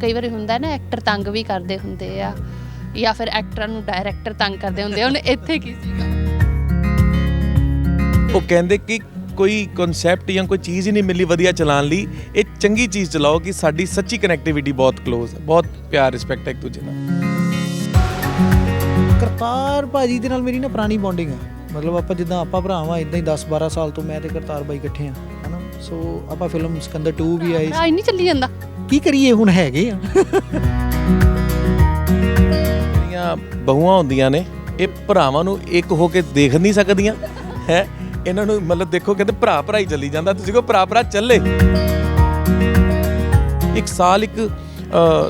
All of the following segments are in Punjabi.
ਕਈ ਵਾਰੀ ਹੁੰਦਾ ਨਾ ਐਕਟਰ ਤੰਗ ਵੀ ਕਰਦੇ ਹੁੰਦੇ ਆ ਜਾਂ ਫਿਰ ਐਕਟਰਾਂ ਨੂੰ ਡਾਇਰੈਕਟਰ ਤੰਗ ਕਰਦੇ ਹੁੰਦੇ ਆ ਹੁਣ ਇੱਥੇ ਕੀ ਸੀਗਾ ਉਹ ਕਹਿੰਦੇ ਕਿ ਕੋਈ ਕਨਸੈਪਟ ਜਾਂ ਕੋਈ ਚੀਜ਼ ਹੀ ਨਹੀਂ ਮਿਲੀ ਵਧੀਆ ਚਲਾਉਣ ਲਈ ਇਹ ਚੰਗੀ ਚੀਜ਼ ਚਲਾਓ ਕਿ ਸਾਡੀ ਸੱਚੀ ਕਨੈਕਟੀਵਿਟੀ ਬਹੁਤ ক্লোਜ਼ ਹੈ। ਬਹੁਤ ਪਿਆਰ ਰਿਸਪੈਕਟ ਹੈ ਇੱਕ ਦੂਜੇ ਨਾਲ। ਕਰਤਾਰ ਭਾਜੀ ਦੇ ਨਾਲ ਮੇਰੀ ਨਾ ਪੁਰਾਣੀ ਬੌਂਡਿੰਗ ਹੈ ਮਤਲਬ ਆਪਾਂ ਜਿੱਦਾਂ ਆਪਾਂ ਭਰਾਵਾਂ ਇਦਾਂ ਹੀ 10 12 ਸਾਲ ਤੋਂ ਮੈਂ ਤੇ ਕਰਤਾਰ ਬਾਈ ਇਕੱਠੇ ਆ ਹਨਾ? ਸੋ ਆਪਾਂ ਫਿਲਮ ਸਿਕੰਦਰ 2 ਵੀ ਆਈ ਆ ਨਹੀਂ ਚੱਲੀ ਜਾਂਦਾ। ਕੀ ਕਰੀਏ ਹੁਣ ਹੈਗੇ ਆ? ਜਿਹੜੀਆਂ ਬਹੂਆਂ ਹੁੰਦੀਆਂ ਨੇ, ਇਹ ਭਰਾਵਾਂ ਨੂੰ ਇੱਕ ਹੋ ਕੇ ਦੇਖ ਨਹੀਂ ਸਕਦੀਆਂ। ਹੈ? ਇਹਨਾਂ ਨੂੰ ਮਤਲਬ ਦੇਖੋ ਕਹਿੰਦੇ ਭਰਾ ਭਰਾ ਹੀ ਚੱਲੀ ਜਾਂਦਾ, ਤੁਸੀਂ ਕੋ ਭਰਾ ਭਰਾ ਚੱਲੇ। ਇੱਕ ਸਾਲ ਇੱਕ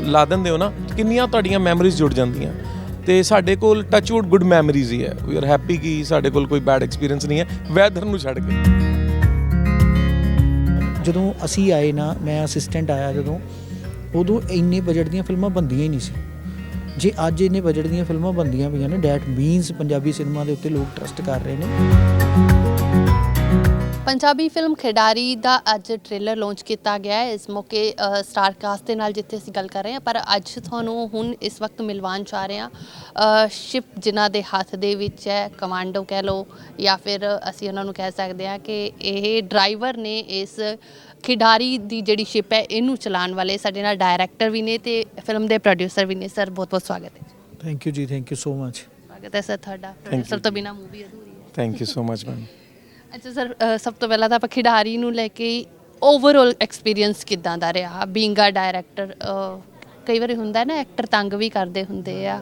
ਲਾ ਦਿੰਦੇ ਹੋ ਨਾ, ਕਿੰਨੀਆਂ ਤੁਹਾਡੀਆਂ ਮੈਮਰੀਜ਼ ਜੁੜ ਜਾਂਦੀਆਂ। ਤੇ ਸਾਡੇ ਕੋਲ ਟੱਚਵੁੱਡ ਗੁੱਡ ਮੈਮਰੀਜ਼ ਹੀ ਹੈ। ਵੀ ਆਰ ਹੈਪੀ ਕਿ ਸਾਡੇ ਕੋਲ ਕੋਈ ਬੈਡ ਐਕਸਪੀਰੀਅੰਸ ਨਹੀਂ ਹੈ। ਵੈਦਰ ਨੂੰ ਛੱਡ ਕੇ। ਜਦੋਂ ਅਸੀਂ ਆਏ ਨਾ, ਮੈਂ ਅਸਿਸਟੈਂਟ ਆਇਆ ਜਦੋਂ, ਉਦੋਂ ਇੰਨੇ ਬਜਟ ਦੀਆਂ ਫਿਲਮਾਂ ਬੰਦੀਆਂ ਹੀ ਨਹੀਂ ਸੀ। ਜੇ ਅੱਜ ਇੰਨੇ ਬਜਟ ਦੀਆਂ ਫਿਲਮਾਂ ਬੰਦੀਆਂ ਪਈਆਂ ਨੇ ਡੈਟ ਮੀਨਸ ਪੰਜਾਬੀ ਸਿਨੇਮਾ ਦੇ ਉੱਤੇ ਲੋਕ ਟਰਸਟ ਕਰ ਰਹੇ ਨੇ। ਪੰਜਾਬੀ ਫਿਲਮ ਖਿਡਾਰੀ ਦਾ ਅੱਜ ਟ੍ਰੇਲਰ ਲਾਂਚ ਕੀਤਾ ਗਿਆ ਹੈ। ਇਸ ਮੌਕੇ ਸਟਾਰ ਕਾਸਟ ਦੇ ਨਾਲ ਜਿੱਥੇ ਅਸੀਂ ਗੱਲ ਕਰ ਰਹੇ ਹਾਂ ਪਰ ਅੱਜ ਤੁਹਾਨੂੰ ਹੁਣ ਇਸ ਵਕਤ ਮਿਲਵਾਉਣ ਚਾਹ ਰਹੇ ਹਾਂ। ਸ਼ਿਪ ਜਿਨ੍ਹਾਂ ਦੇ ਹੱਥ ਦੇ ਵਿੱਚ ਹੈ ਕਮਾਂਡੋ ਕਹਿ ਲਓ ਜਾਂ ਫਿਰ ਅਸੀਂ ਉਹਨਾਂ ਨੂੰ ਕਹਿ ਸਕਦੇ ਹਾਂ ਕਿ ਇਹ ਡਰਾਈਵਰ ਨੇ ਇਸ ਖਿਡਾਰੀ ਦੀ ਜਿਹੜੀ ਸ਼ਿਪ ਹੈ ਇਹਨੂੰ ਚਲਾਉਣ ਵਾਲੇ ਸਾਡੇ ਨਾਲ ਡਾਇਰੈਕਟਰ ਵੀ ਨੇ ਤੇ ਫਿਲਮ ਦੇ ਪ੍ਰੋਡਿਊਸਰ ਵੀ ਨੇ। ਸਰ ਬਹੁਤ ਬਹੁਤ ਸਵਾਗਤ ਹੈ thank you ji thank you so much ਸਵਾਗਤ ਹੈ ਸਰ ਤੁਹਾਡਾ। ਪ੍ਰੋਡਿਊਸਰ ਤੋਂ ਬਿਨਾ ਮੂਵੀ ਅਧੂਰੀ ਹੈ। Thank you so much ma'am ਅੱਛਾ ਸਰ ਸਭ ਤੋਂ ਪਹਿਲਾਂ ਤਾਂ ਆਪਾਂ ਖਿਡਾਰੀ ਨੂੰ ਲੈ ਕੇ ਓਵਰਆਲ ਐਕਸਪੀਰੀਅੰਸ ਕਿਦਾਂ ਦਾ ਰਿਹਾ? ਬੀਇੰਗ ਅ ਡਾਇਰੈਕਟਰ ਕਈ ਵਾਰੀ ਹੁੰਦਾ ਨਾ ਐਕਟਰ ਤੰਗ ਵੀ ਕਰਦੇ ਹੁੰਦੇ ਆ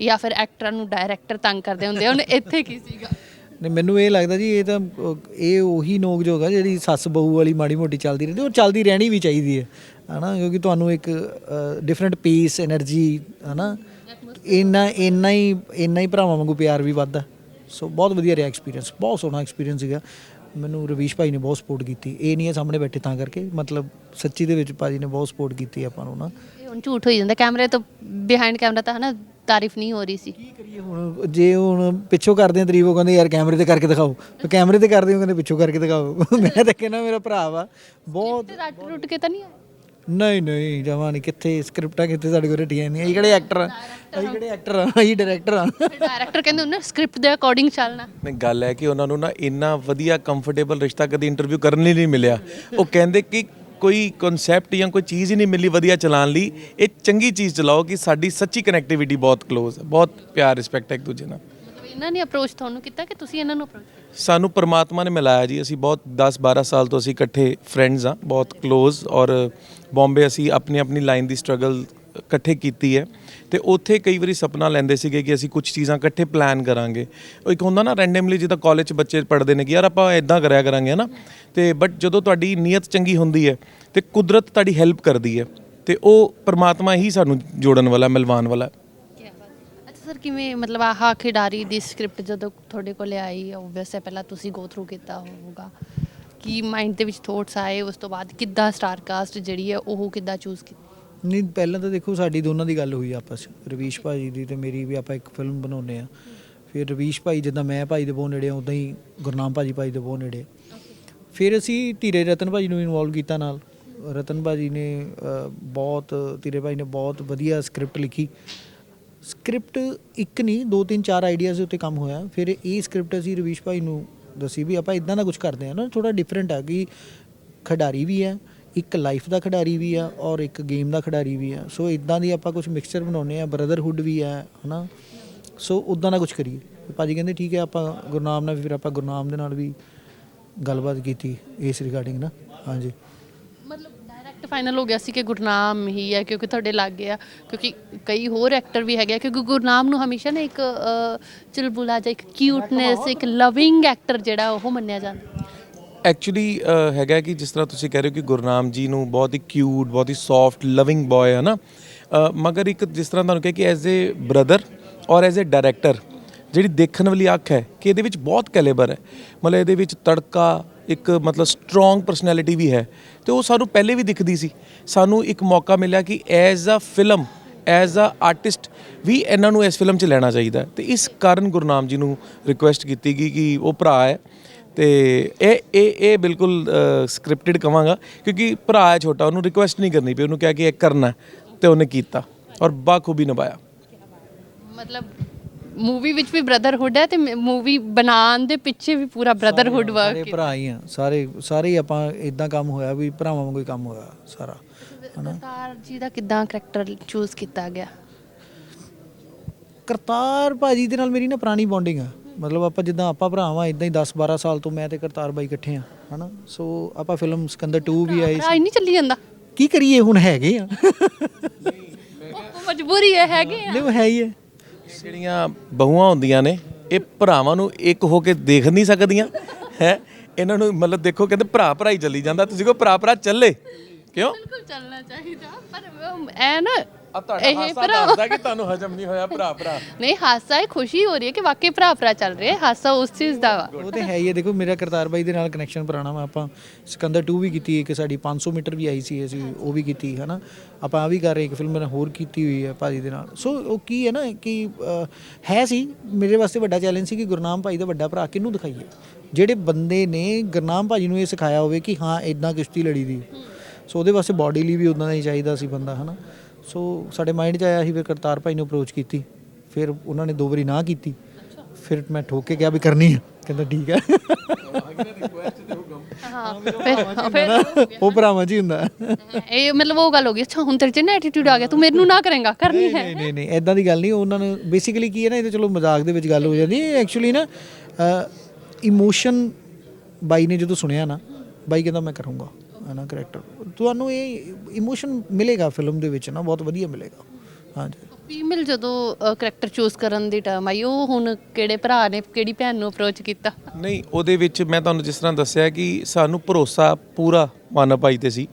ਜਾਂ ਫਿਰ ਐਕਟਰਾਂ ਨੂੰ ਡਾਇਰੈਕਟਰ ਤੰਗ ਕਰਦੇ ਹੁੰਦੇ ਹੁਣ ਇੱਥੇ ਕੀ ਸੀਗਾ? ਨਹੀਂ ਮੈਨੂੰ ਇਹ ਲੱਗਦਾ ਜੀ ਇਹ ਤਾਂ ਇਹ ਉਹੀ ਨੋਕਝੋਕ ਆ ਜਿਹੜੀ ਸੱਸ ਬਹੂ ਵਾਲੀ ਮਾੜੀ ਮੋਟੀ ਚੱਲਦੀ ਰਹਿੰਦੀ ਉਹ ਚੱਲਦੀ ਰਹਿਣੀ ਵੀ ਚਾਹੀਦੀ ਹੈ ਹਨਾ? ਕਿਉਂਕਿ ਤੁਹਾਨੂੰ ਇੱਕ ਡਿਫਰੈਂਟ ਪੀਸ એનર્ਜੀ ਹਨਾ? ਇੰਨਾ ਇੰਨਾ ਹੀ ਇੰਨਾ ਹੀ ਭਰਾਵਾਂ ਵਾਂਗੂ ਪਿਆਰ ਵੀ ਵੱਧਦਾ। ਸੋ ਬਹੁਤ ਵਧੀਆ ਰਿਹਾ ਐਕਸਪੀਰੀਅੰਸ ਬਹੁਤ ਸੋਹਣਾ ਐਕਸਪੀਰੀਅੰਸ ਸੀਗਾ। ਮੈਨੂੰ ਰਵੀਸ਼ ਭਾਈ ਨੇ ਬਹੁਤ ਸਪੋਰਟ ਕੀਤੀ। ਇਹ ਨਹੀਂ ਹੈ ਸਾਹਮਣੇ ਬੈਠੇ ਤਾਂ ਕਰਕੇ ਮਤਲਬ ਸੱਚੀ ਦੇ ਵਿੱਚ ਭਾਜੀ ਨੇ ਬਹੁਤ ਸਪੋਰਟ ਕੀਤੀ ਆਪਾਂ ਨੂੰ ਨਾ। ਇਹ ਹੁਣ ਝੂਠ ਹੋਈ ਜਾਂਦਾ ਕੈਮਰੇ ਤੋਂ ਬਿਹਾਈਂਡ ਕੈਮਰਾ ਤਾਂ ਹਨਾ ਤਾਰੀਫ ਨਹੀਂ ਹੋ ਰਹੀ ਸੀ। ਕੀ ਕਰੀਏ ਹੁਣ? ਜੇ ਹੁਣ ਪਿੱਛੋਂ ਕਰਦੇ ਆ ਤਾਰੀਫ ਉਹ ਕਹਿੰਦੇ ਯਾਰ ਕੈਮਰੇ ਤੇ ਕਰਕੇ ਦਿਖਾਓ। ਤੇ ਕੈਮਰੇ ਤੇ ਕਰਦੇ ਹੋ ਕਹਿੰਦੇ ਪਿੱਛੋਂ ਕਰਕੇ ਦਿਖਾਓ। ਮੈਂ ਤਾਂ ਕਹਿੰਦਾ ਮੇਰਾ ਭਰਾ ਵਾ। ਬਹੁਤ ਤੇ ਰੱਟ ਰੁੱਟ ਕੇ ਤਾਂ ਨਹੀਂ ਆਇਆ? ਨਹੀਂ ਨਹੀਂ ਜਮਾ ਨਹੀਂ। ਕਿੱਥੇ ਸਕ੍ਰਿਪਟਾਂ ਕਿੱਥੇ ਸਾਡੇ ਕੋਲ ਰੱਟੀਆਂ ਨਹੀਂ ਅਸੀਂ ਕਿਹੜੇ ਐਕਟਰ ਆ? ਅਸੀਂ ਕਿਹੜੇ ਐਕਟਰ ਆ? ਅਸੀਂ ਡਾਇਰੈਕਟਰ ਆ। ਡਾਇਰੈਕਟਰ ਕਹਿੰਦੇ ਹੁੰਦੇ ਸਕ੍ਰਿਪਟ ਦੇ ਅਕੋਰਡਿੰਗ ਚੱਲਣਾ। ਨਹੀਂ ਗੱਲ ਹੈ ਕਿ ਉਹਨਾਂ ਨੂੰ ਨਾ ਇੰਨਾ ਵਧੀਆ ਕੰਫਰਟੇਬਲ ਰਿਸ਼ਤਾ ਕਦੀ ਇੰਟਰਵਿਊ ਕਰਨ ਲਈ ਨਹੀਂ ਮਿਲਿਆ। ਉਹ ਕਹਿੰਦੇ ਕਿ ਕੋਈ ਕਨਸੈਪਟ ਜਾਂ ਕੋਈ ਚੀਜ਼ ਹੀ ਨਹੀਂ ਮਿਲੀ ਵਧੀਆ ਚਲਾਉਣ ਲਈ। ਇਹ ਚੰਗੀ ਚੀਜ਼ ਚਲਾਓ ਕਿ ਸਾਡੀ ਸੱਚੀ ਕਨੈਕਟੀਵਿਟੀ ਬਹੁਤ ক্লোਜ਼ ਹੈ। ਬਹੁਤ ਪਿਆਰ ਰਿਸਪੈਕਟ ਹੈ ਇੱਕ ਦੂਜੇ ਨਾਲ। ਇਹਨਾਂ ਨੇ ਅਪਰੋਚ ਤੁਹਾਨੂੰ ਕੀਤਾ ਕਿ ਤੁਸੀਂ ਇਹਨਾਂ ਨੂੰ ਅਪਰੋਚ ਕੀਤਾ? ਸਾਨੂੰ ਪਰਮਾਤਮਾ ਨੇ ਮਿਲਾਇਆ ਜੀ। ਅਸੀਂ ਬਹੁਤ 10 12 ਸਾਲ ਤੋਂ ਅਸੀਂ ਇਕੱਠੇ ਫਰੈਂਡਸ ਆ ਬਹੁਤ ক্লোਜ਼ ਔਰ ਬੰਬੇ ਅਸੀਂ ਆਪਣੀ ਆਪਣੀ ਲਾਈਨ ਦੀ ਸਟਰਗਲ ਇਕੱਠੇ ਕੀਤੀ ਹੈ। ਤੇ ਉੱਥੇ ਕਈ ਵਾਰੀ ਸੁਪਨਾ ਲੈਂਦੇ ਸੀਗੇ ਕਿ ਅਸੀਂ ਕੁਝ ਚੀਜ਼ਾਂ ਇਕੱਠੇ ਪਲਾਨ ਕਰਾਂਗੇ। ਉਹ ਇੱਕ ਹੁੰਦਾ ਨਾ ਰੈਂਡਮਲੀ ਜਿੱਦਾਂ ਕਾਲਜ 'ਚ ਬੱਚੇ ਪੜ੍ਹਦੇ ਨੇ ਕਿ ਯਾਰ ਆਪਾਂ ਇਦਾਂ ਕਰਿਆ ਕਰਾਂਗੇ, ਹਨਾ? ਤੇ ਬਟ ਜਦੋਂ ਤੁਹਾਡੀ ਨੀਅਤ ਚੰਗੀ ਹੁੰਦੀ ਹੈ ਤੇ ਕੁਦਰਤ ਤੁਹਾਡੀ ਹੈਲਪ ਕਰਦੀ ਹੈ ਤੇ ਉਹ ਪਰਮਾਤਮਾ ਹੀ ਸਾਨੂੰ ਜੋੜਨ ਵਾਲਾ, ਮਿਲਵਾਉਣ ਵਾਲਾ। ਸਰ ਕਿਵੇਂ ਮਤਲਬ ਆਹ ਖਿਡਾਰੀ ਦੀ ਸਕ੍ਰਿਪਟ ਜਦੋਂ ਤੁਹਾਡੇ ਕੋਲ ਆਈ ਓਬਵੀਅਸ ਹੈ ਪਹਿਲਾਂ ਤੁਸੀਂ ਗੋ ਥਰੂ ਕੀਤਾ ਹੋਊਗਾ। ਕੀ ਮਾਈਂਡ ਦੇ ਵਿੱਚ ਥੋਟਸ ਆਏ ਉਸ ਤੋਂ ਬਾਅਦ ਕਿੱਦਾਂ ਸਟਾਰ ਕਾਸਟ ਜਿਹੜੀ ਹੈ ਉਹ ਕਿੱਦਾਂ ਚੂਜ਼ ਕੀਤੀ ਨਹੀਂ ਪਹਿਲਾਂ ਤਾਂ ਦੇਖੋ ਸਾਡੀ ਦੋਨਾਂ ਦੀ ਗੱਲ ਹੋਈ ਆਪਸ 'ਚ। ਰਵੀਸ਼ ਭਾਜੀ ਦੀ ਤੇ ਮੇਰੀ ਵੀ ਆਪਾਂ ਇੱਕ ਫਿਲਮ ਬਣਾਉਨੇ ਆ ਫਿਰ ਰਵੀਸ਼ ਭਾਈ ਜਿੱਦਾਂ ਮੈਂ ਭਾਈ ਦੇ ਬਹੁਤ ਨੇੜੇ ਆ ਉਦਾਂ ਹੀ ਗੁਰਨਾਮ ਭਾਜੀ ਭਾਈ ਦੇ ਬਹੁਤ ਨੇੜੇ। ਫਿਰ ਅਸੀਂ ਧੀਰੇ ਰਤਨ ਭਾਜੀ ਨੂੰ ਇਨਵੋਲਵ ਕੀਤਾ ਨਾਲ। ਰਤਨ ਭਾਜੀ ਨੇ ਅ, ਬਹੁਤ ਧੀਰੇ ਭਾਈ ਨੇ ਬਹੁਤ ਵਧੀਆ ਸਕ੍ਰਿਪਟ ਲਿਖੀ। ਸਕ੍ਰਿਪਟ ਇੱਕ ਨਹੀਂ, ਦੋ ਤਿੰਨ ਚਾਰ ਆਈਡੀਆਜ਼ ਦੇ ਉੱਤੇ ਕੰਮ ਹੋਇਆ। ਫਿਰ ਇਹ ਸਕ੍ਰਿਪਟ ਅਸੀਂ ਰਵੀਸ਼ ਭਾਈ ਨੂੰ ਦੱਸੀ ਵੀ ਆਪਾਂ ਇਦਾਂ ਦਾ ਕੁਝ ਕਰਦੇ ਆ ਨਾ ਥੋੜਾ ਡਿਫਰੈਂਟ ਆ ਕਿ ਖਿਡਾਰੀ ਵੀ ਹੈ, ਇੱਕ ਲਾਈਫ ਦਾ ਖਿਡਾਰੀ ਵੀ ਆ ਔਰ ਇੱਕ ਗੇਮ ਦਾ ਖਿਡਾਰੀ ਵੀ ਆ ਸੋ ਇਦਾਂ ਦੀ ਆਪਾਂ ਕੁਝ ਮਿਕਸਚਰ ਬਣਾਉਨੇ ਆ ਬ੍ਰਦਰਹੁੱਡ ਵੀ ਆ ਹਨਾ? ਸੋ ਉਦਾਂ ਦਾ ਕੁਝ ਕਰੀਏ। ਤੇ ਭਾਜੀ ਕਹਿੰਦੇ ਠੀਕ ਹੈ, ਆਪਾਂ ਗੁਰਨਾਮ ਨਾਲ ਵੀ, ਫਿਰ ਆਪਾਂ ਗੁਰਨਾਮ ਦੇ ਨਾਲ ਵੀ ਗੱਲਬਾਤ ਕੀਤੀ ਇਸ ਰਿਗਾਰਡਿੰਗ ਨਾ ਹਾਂਜੀ। ਮਤਲਬ ਫਾਈਨਲ ਹੋ ਗਿਆ ਸੀ ਕਿ ਗੁਰਨਾਮ ਹੀ ਹੈ ਕਿਉਂਕਿ ਤੁਹਾਡੇ ਲੱਗ ਗਿਆ ਕਿਉਂਕਿ ਕਈ ਹੋਰ ਐਕਟਰ ਵੀ ਹੈਗੇ ਆ, ਕਿਉਂਕਿ ਗੁਰਨਾਮ ਨੂੰ ਹਮੇਸ਼ਾ ਨਾ ਇੱਕ ਅ, ਚੁਲਬੁਲਾ ਜਿਹਾ ਇੱਕ ਕਿਊਟਨੈਸ ਇੱਕ ਲਵਿੰਗ ਐਕਟਰ ਜਿਹੜਾ ਉਹ ਮੰਨਿਆ ਜਾਂਦਾ। ਐਕਚੁਅਲੀ ਹੈਗਾ ਕਿ ਜਿਸ ਤਰ੍ਹਾਂ ਤੁਸੀਂ ਕਹਿ ਰਹੇ ਹੋ ਕਿ ਗੁਰਨਾਮ ਜੀ ਨੂੰ ਬਹੁਤ ਹੀ ਕਿਊਟ ਬਹੁਤ ਹੀ ਸੌਫਟ ਲਵਿੰਗ ਬॉय ਹੈ ਨਾ ਅ, ਮਗਰ ਇੱਕ ਜਿਸ ਤਰ੍ਹਾਂ ਤੁਹਾਨੂੰ ਕਿਹਾ ਕਿ ਐਜ਼ ਅ ਬ੍ਰਦਰ ਔਰ ਐਜ਼ ਅ ਡਾਇਰੈਕਟਰ ਜਿਹੜੀ ਦੇਖਣ ਵਾਲੀ ਅੱਖ ਹੈ ਕਿ ਇਹਦੇ ਵਿੱਚ ਬਹੁਤ ਕੈਲੇਬਰ ਹੈ। ਮਤਲਬ ਇਹਦੇ ਵਿੱਚ ਤੜਕਾ ਇੱਕ ਮਤਲਬ ਸਟਰੋਂਗ ਪਰਸਨੈਲਿਟੀ ਵੀ ਹੈ, ਤੇ ਉਹ ਸਾਨੂੰ ਪਹਿਲੇ ਵੀ ਦਿਖਦੀ ਸੀ ਸਾਨੂੰ ਇੱਕ ਮੌਕਾ ਮਿਲਿਆ ਕਿ as a film as a artist ਵੀ ਇਹਨਾਂ ਨੂੰ ਇਸ ਫਿਲਮ 'ਚ ਲੈਣਾ ਚਾਹੀਦਾ ਹੈ। ਤੇ ਇਸ ਕਾਰਨ ਗੁਰਨਾਮ ਜੀ ਨੂੰ ਰਿਕੁਐਸਟ ਕੀਤੀ ਗਈ ਕਿ ਉਹ ਭਰਾ ਹੈ ਤੇ ਇਹ ਇਹ ਇਹ ਬਿਲਕੁਲ ਸਕ੍ਰਿਪਟਡ ਕਵਾਂਗਾ, ਕਿਉਂਕਿ ਭਰਾ ਹੈ ਛੋਟਾ, ਉਹਨੂੰ ਰਿਕੁਐਸਟ ਨਹੀਂ ਕਰਨੀ ਪਈ ਉਹਨੂੰ ਕਿਹਾ ਕਿ ਇਹ ਕਰਨਾ ਹੈ। ਤੇ ਉਹਨੇ ਕੀਤਾ ਔਰ ਬਾਖੂਬੀ ਨਿਭਾਇਆ ਮਤਲਬ ਮੂਵੀ ਵਿੱਚ ਵੀ ਬ੍ਰਦਰਹੁੱਡ ਹੈ ਤੇ ਮੂਵੀ ਬਣਾਉਣ ਦੇ ਪਿੱਛੇ ਵੀ ਪੂਰਾ ਬ੍ਰਦਰਹੁੱਡ ਸਾਰੇ ਵਰਕ ਭਰਾ ਹੀ ਆ। ਸਾਰੇ ਸਾਰੇ ਹੀ ਆਪਾਂ ਇਦਾਂ ਕੰਮ ਹੋਇਆ ਵੀ ਭਰਾਵਾਂ ਵਾਂਗੂ ਹੀ ਕੰਮ ਹੋਇਆ ਸਾਰਾ ਕਰਤਾਰ ਜੀ ਦਾ ਕਿਦਾਂ ਕਰੈਕਟਰ ਚੂਜ਼ ਕੀਤਾ ਗਿਆ? ਕਰਤਾਰ ਭਾਜੀ ਦੇ ਨਾਲ ਮੇਰੀ ਨਾ ਪੁਰਾਣੀ ਬੌਂਡਿੰਗ ਆ। ਮਤਲਬ ਆਪਾਂ ਜਿੱਦਾਂ ਆਪਾਂ ਭਰਾਵਾਂ ਇਦਾਂ ਹੀ 10 12 ਸਾਲ ਤੋਂ ਮੈਂ ਤੇ ਕਰਤਾਰ ਬਾਈ ਇਕੱਠੇ ਆ ਹਨਾ? ਸੋ ਆਪਾਂ ਫਿਲਮ ਸਿਕੰਦਰ 2 ਵੀ ਆਈ ਭਰਾ ਹੀ ਨਹੀਂ ਚੱਲੀ ਜਾਂਦਾ? ਕੀ ਕਰੀਏ ਹੁਣ ਹੈਗੇ ਆ। ਉਹ ਮਜਬੂਰੀ ਹੈ ਹੈਗੇ ਆ। ਨਹੀਂ ਉਹ ਹੈ ਹੀ ਹੈ। ਜਿਹੜੀਆਂ ਬਹੂਆਂ ਹੁੰਦੀਆਂ ਨੇ, ਇਹ ਭਰਾਵਾਂ ਨੂੰ ਇੱਕ ਹੋ ਕੇ ਦੇਖ ਨਹੀਂ ਸਕਦੀਆਂ। ਹੈ? ਇਹਨਾਂ ਨੂੰ ਮਤਲਬ ਦੇਖੋ ਕਹਿੰਦੇ ਭਰਾ ਭਰਾ ਹੀ ਚੱਲੀ ਜਾਂਦਾ। ਤੁਸੀਂ ਕੋ ਭਰਾ ਭਰਾ ਚੱਲੇ। ਕਿਉਂ? ਬਿਲਕੁਲ ਚੱਲਣਾ ਚਾਹੀਦਾ। ਪਰ ਉਹ ਐ ਨਾ ਆ ਤੁਹਾਡਾ ਇਹ ਹਾਸਾ ਭਰਾ- ਦੱਸਦਾ ਕਿ ਤੁਹਾਨੂੰ ਹਜਮ ਨਹੀਂ ਹੋਇਆ ਭਰਾ ਭਰਾ। ਨਹੀਂ ਹਾਸਾ ਹੈ ਖੁਸ਼ੀ ਹੋ ਰਹੀ ਹੈ ਕਿ ਵਾਕਈ ਭਰਾ ਭਰਾ ਚੱਲ ਰਹੇ ਹੈ। ਹਾਸਾ ਉਸ ਚੀਜ਼ ਦਾ ਵਾ। ਉਹ ਤੇ ਹੈ ਹੀ ਹੈ। ਦੇਖੋ ਮੇਰਾ ਕਰਤਾਰ ਬਾਈ ਦੇ ਨਾਲ ਕਨੈਕਸ਼ਨ ਪੁਰਾਣਾ ਵਾ। ਆਪਾਂ ਸਿਕੰਦਰ 2 ਵੀ ਕੀਤੀ ਇੱਕ ਸਾਡੀ 500 ਮੀਟਰ ਵੀ ਆਈ ਸੀ ਅਸੀਂ ਉਹ ਵੀ ਕੀਤੀ ਹਨਾ? ਆਪਾਂ ਆ ਵੀ ਕਰ ਰਹੇ ਇੱਕ ਫਿਲਮ ਮੈਂ ਹੋਰ ਕੀਤੀ ਹੋਈ ਹੈ ਭਾਜੀ ਦੇ ਨਾਲ। ਸੋ ਉਹ ਕੀ ਹੈ ਨਾ ਕਿ ਅਹ, ਹੈ ਸੀ। ਮੇਰੇ ਵਾਸਤੇ ਵੱਡਾ ਚੈਲੰਜ ਸੀ ਕਿ ਗੁਰਨਾਮ ਭਾਈ ਦਾ ਵੱਡਾ ਭਰਾ ਕਿਹਨੂੰ ਦਿਖਾਈਏ? ਜਿਹੜੇ ਬੰਦੇ ਨੇ ਗੁਰਨਾਮ ਭਾਜੀ ਨੂੰ ਇਹ ਸਿਖਾਇਆ ਹੋਵੇ ਕਿ ਹਾਂ ਇਦਾਂ ਕਿਸ਼ਤੀ ਲੜੀ ਦੀ। ਸੋ ਉਹਦੇ ਵਾਸਤੇ ਬਾਡੀ ਲਈ ਵੀ ਉਦਾਂ ਦਾ ਹੀ ਚਾਹੀਦਾ ਸੀ ਬੰਦਾ ਹਨਾ? ਸੋ ਸਾਡੇ ਮਾਈਂਡ 'ਚ ਆਇਆ ਸੀ ਫਿਰ ਕਰਤਾਰ ਭਾਈ ਨੂੰ ਅਪਰੋਚ ਕੀਤੀ। ਫਿਰ ਉਹਨਾਂ ਨੇ ਦੋ ਵਾਰੀ ਨਾ ਕੀਤੀ। ਫਿਰ ਮੈਂ ਠੋਕ ਕੇ ਕਿਹਾ ਵੀ ਕਰਨੀ ਆ। ਕਹਿੰਦਾ ਠੀਕ ਹੈ ਹਾਂ ਫਿਰ ਫਿਰ ਉਹ ਭਰਾਵਾਂ ਜੀ ਹੁੰਦਾ। ਇਹ ਮਤਲਬ ਉਹ ਗੱਲ ਹੋ ਗਈ ਅੱਛਾ ਹੁਣ ਤੇਰੇ ਚ ਨਾ ਐਟੀਟਿਊਡ ਆ ਗਿਆ ਤੂੰ ਮੈਨੂੰ ਨਾ ਕਰੇਗਾ ਕਰਨੀ ਹੈ। ਨਹੀਂ ਨਹੀਂ ਨਹੀਂ ਐਦਾਂ ਦੀ ਗੱਲ ਨਹੀਂ ਉਹਨਾਂ ਨੂੰ ਬੇਸਿਕਲੀ ਕੀ ਹੈ ਨਾ ਇਹ ਤਾਂ ਚਲੋ ਮਜ਼ਾਕ ਦੇ ਵਿੱਚ ਗੱਲ ਹੋ ਜਾਂਦੀ ਹੈ। ਐਕਚੁਅਲੀ ਨਾ ਇਮੋਸ਼ਨ ਬਾਈ ਨੇ ਜਦੋਂ ਸੁਣਿਆ ਨਾ ਬਾਈ ਕਹਿੰਦਾ ਮੈਂ ਕਰੂੰਗਾ। ਹਨਾ ਕਰੈਕਟਰ ਤੁਹਾਨੂੰ ਇਹ ਇਮੋਸ਼ਨ ਮਿਲੇਗਾ ਫਿਲਮ ਦੇ ਵਿੱਚ ਨਾ ਬਹੁਤ ਵਧੀਆ ਮਿਲੇਗਾ। ਹਾਂਜੀ ਫੀਮੇਲ ਜਦੋਂ ਕਰੈਕਟਰ ਚੂਜ਼ ਕਰਨ ਦੀ ਟਰਮ ਆਈ ਉਹ ਹੁਣ ਕਿਹੜੇ ਭਰਾ ਨੇ ਕਿਹੜੀ ਭੈਣ ਨੂੰ ਅਪਰੋਚ ਕੀਤਾ? ਨਹੀਂ ਉਹਦੇ ਵਿੱਚ ਮੈਂ ਤੁਹਾਨੂੰ ਜਿਸ ਤਰ੍ਹਾਂ ਦੱਸਿਆ ਕਿ ਸਾਨੂੰ ਭਰੋਸਾ ਪੂਰਾ ਮਾਨਾ ਭਾਈ ਤੇ ਸੀ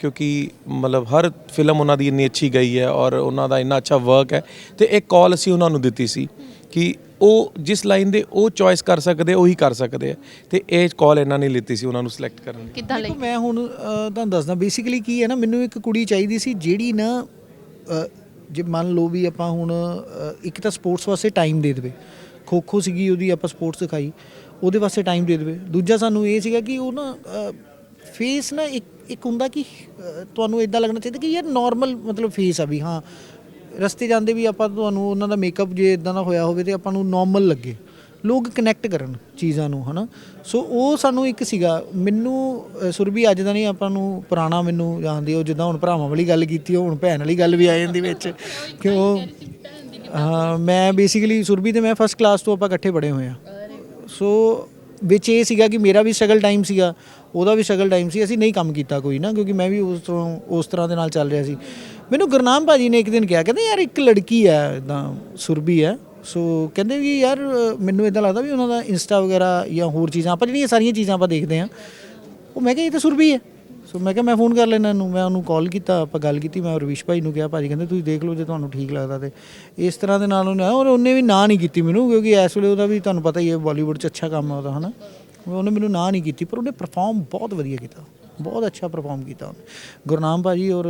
ਕਿਉਂਕਿ ਮਤਲਬ ਹਰ ਫਿਲਮ ਉਹਨਾਂ ਦੀ ਇੰਨੀ ਅੱਛੀ ਗਈ ਹੈ ਔਰ ਉਹਨਾਂ ਦਾ ਇੰਨਾ ਅੱਛਾ ਵਰਕ ਹੈ। ਤੇ ਇੱਕ ਕਾਲ ਅਸੀਂ ਉਹਨਾਂ ਨੂੰ ਦਿੱਤੀ ਸੀ ਕਿ ਉਹ ਜਿਸ ਲਾਈਨ ਦੇ ਉਹ ਚੋਇਸ ਕਰ ਸਕਦੇ ਉਹੀ ਕਰ ਸਕਦੇ ਆ। ਤੇ ਇਹ ਕਾਲ ਇਹਨਾਂ ਨੇ ਲਿੱਤੀ ਸੀ ਉਹਨਾਂ ਨੂੰ ਸਿਲੈਕਟ ਕਰਨ ਦੀ ਕਿੱਦਾਂ ਲਈ? ਦੇਖੋ ਮੈਂ ਹੁਣ ਤੁਹਾਨੂੰ ਦੱਸਦਾ ਬੇਸਿਕਲੀ ਕੀ ਹੈ ਨਾ ਮੈਨੂੰ ਇੱਕ ਕੁੜੀ ਚਾਹੀਦੀ ਸੀ ਜਿਹੜੀ ਨਾ ਜੇ ਮੰਨ ਲਓ ਵੀ ਆਪਾਂ ਹੁਣ ਇੱਕ ਤਾਂ ਸਪੋਰਟਸ ਵਾਸਤੇ ਟਾਈਮ ਦੇ ਦੇਵੇ। ਖੋ ਖੋ ਸੀਗੀ ਉਹਦੀ ਆਪਾਂ ਸਪੋਰਟਸ ਸਿਖਾਈ ਉਹਦੇ ਵਾਸਤੇ ਟਾਈਮ ਦੇ ਦੇਵੇ। ਦੂਜਾ ਸਾਨੂੰ ਇਹ ਸੀਗਾ ਕਿ ਉਹ ਨਾ ਫੇਸ ਨਾ ਇੱਕ ਇੱਕ ਹੁੰਦਾ ਕਿ ਤੁਹਾਨੂੰ ਇਦਾਂ ਲੱਗਣਾ ਚਾਹੀਦਾ ਕਿ ਯਾਰ ਨਾਰਮਲ ਮਤਲਬ ਫੇਸ ਆ ਵੀ ਹਾਂ ਰਸਤੇ ਜਾਂਦੇ ਵੀ ਆਪਾਂ ਤੁਹਾਨੂੰ ਉਹਨਾਂ ਦਾ ਮੇਕਅਪ ਜੇ ਇਦਾਂ ਦਾ ਹੋਇਆ ਹੋਵੇ ਤੇ ਆਪਾਂ ਨੂੰ ਨਾਰਮਲ ਲੱਗੇ। ਲੋਕ ਕਨੈਕਟ ਕਰਨ ਚੀਜ਼ਾਂ ਨੂੰ ਹਨਾ? ਸੋ ਉਹ ਸਾਨੂੰ ਇੱਕ ਸੀਗਾ। ਮੈਨੂੰ ਅ, ਸੁਰਭੀ ਅੱਜ ਦਾ ਨਹੀਂ ਆਪਾਂ ਨੂੰ ਪੁਰਾਣਾ ਮੈਨੂੰ ਜਾਣਦੇ ਹੋ ਜਿੱਦਾਂ ਹੁਣ ਭਰਾਵਾਂ ਵਾਲੀ ਗੱਲ ਕੀਤੀ ਉਹ ਹੁਣ ਭੈਣ ਵਾਲੀ ਗੱਲ ਵੀ ਆ ਜਾਂਦੀ ਵਿੱਚ। ਕਿ ਉਹ ਮੈਂ ਬੇਸਿਕਲੀ ਸੁਰਭੀ ਤੇ ਮੈਂ ਫਸਟ ਕਲਾਸ ਤੋਂ ਆਪਾਂ ਇਕੱਠੇ ਪੜ੍ਹੇ ਹੋਏ ਆ ਸੋ ਵਿੱਚ ਇਹ ਸੀਗਾ ਕਿ ਮੇਰਾ ਵੀ ਸਟਰਗਲ ਟਾਈਮ ਸੀਗਾ ਉਹਦਾ ਵੀ ਸਟਰਗਲ ਟਾਈਮ ਸੀ। ਅਸੀਂ ਨਹੀਂ ਕੰਮ ਕੀਤਾ ਕੋਈ ਨਾ ਕਿਉਂਕਿ ਮੈਂ ਵੀ ਉਸ ਤੋਂ ਉਸ ਤਰ੍ਹਾਂ ਦੇ ਨਾਲ ਚੱਲ ਰਿਹਾ ਸੀ। ਮੈਨੂੰ ਗੁਰਨਾਮ ਭਾਜੀ ਨੇ ਇੱਕ ਦਿਨ ਕਿਹਾ, ਕਹਿੰਦੇ ਯਾਰ ਇੱਕ ਲੜਕੀ ਹੈ ਇਦਾਂ ਸੁਰਬੀ ਹੈ। ਸੋ ਕਹਿੰਦੇ ਵੀ ਯਾਰ, ਮੈਨੂੰ ਇਦਾਂ ਲੱਗਦਾ ਵੀ ਉਹਨਾਂ ਦਾ ਇੰਸਟਾ ਵਗੈਰਾ ਜਾਂ ਹੋਰ ਚੀਜ਼ਾਂ, ਆਪਾਂ ਜਿਹੜੀਆਂ ਸਾਰੀਆਂ ਚੀਜ਼ਾਂ ਆਪਾਂ ਦੇਖਦੇ ਆ ਉਹ ਮੈਂ ਕਿਹਾ ਇਹ ਤਾਂ ਸੁਰਬੀ ਹੈ। ਸੋ ਮੈਂ ਕਿਹਾ ਮੈਂ ਫੋਨ ਕਰ ਲੈਣਾ ਇਹਨੂੰ, ਮੈਂ ਉਹਨੂੰ ਕਾਲ ਕੀਤਾ, ਆਪਾਂ ਗੱਲ ਕੀਤੀ, ਮੈਂ ਰਵੀਸ਼ ਭਾਈ ਨੂੰ ਕਿਹਾ, ਭਾਜੀ ਕਹਿੰਦੇ ਤੁਸੀਂ ਦੇਖ ਲਓ ਜੇ ਤੁਹਾਨੂੰ ਠੀਕ ਲੱਗਦਾ ਤੇ। ਇਸ ਤਰ੍ਹਾਂ ਦੇ ਨਾਲ ਉਹਨੇ ਔਰ ਉਹਨੇ ਵੀ ਨਾ ਨਹੀਂ ਕੀਤੀ ਮੈਨੂੰ, ਕਿਉਂਕਿ ਇਸ ਵੇਲੇ ਉਹਦਾ ਵੀ ਤੁਹਾਨੂੰ ਪਤਾ ਹੀ ਹੈ ਬਾਲੀਵੁੱਡ 'ਚ ਅੱਛਾ ਕੰਮ ਹੈ ਉਹਦਾ, ਹਨਾ। ਉਹਨੇ ਮੈਨੂੰ ਨਾ ਨਹੀਂ ਕੀਤੀ, ਪਰ ਉਹਨੇ ਪਰਫਾਰਮ ਬਹੁਤ ਵਧੀਆ ਕੀਤਾ। ਬਹੁਤ ਅੱਛਾ ਪਰਫਾਰਮ ਕੀਤਾ ਉਹਨੇ। ਗੁਰਨਾਮ ਭਾਜੀ ਔਰ